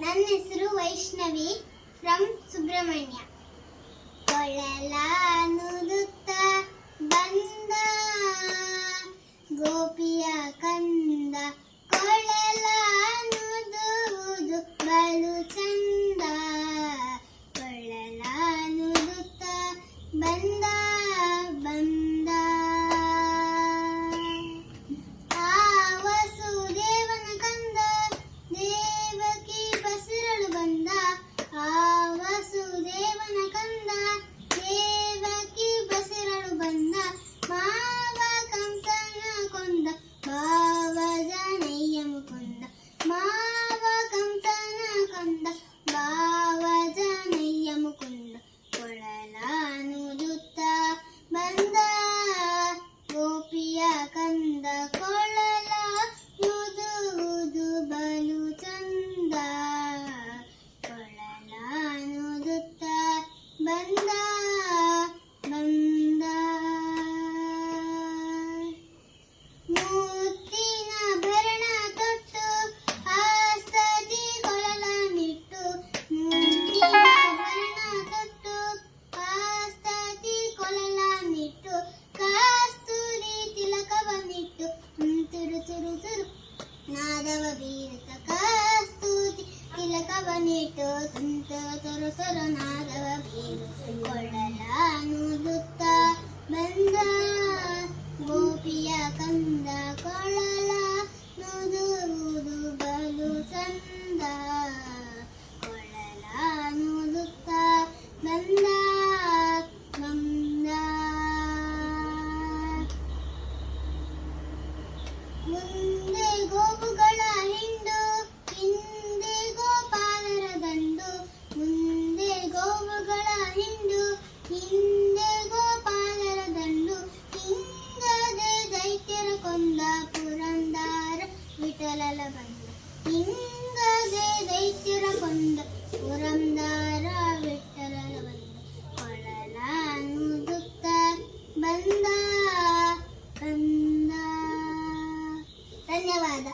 ನನ್ನ ಹೆಸರು ವೈಷ್ಣವಿ ಫ್ರಮ್ ಸುಬ್ರಹ್ಮಣ್ಯ. ಕೊಳಲ the corner. ಮಾಧವ ವೀರತ ಕಾಸ್ತುತಿ ತಿಲಕವನಿಟ್ಟು ಸಂತ ತೊರಸರ ನಾದವ ಬೀರುಕೊಳ್ಳಲಾನುದುತ್ತ ಬಂದ, ಗೋಪಿಯ ಕಂದ ಕೊಳಲ ನುದುವುದು ಬಲು ಚಂದ ಕೊಳಲಾನುದುತ್ತ ಮಂದ. ಮುಂದೆ இங்கதே தைத்திர கொண்டு புறந்தாரா விட்டரல வந்து கொழலானு துத்த ಬಂದ ಕಂದ ಧನ್ಯವಾದ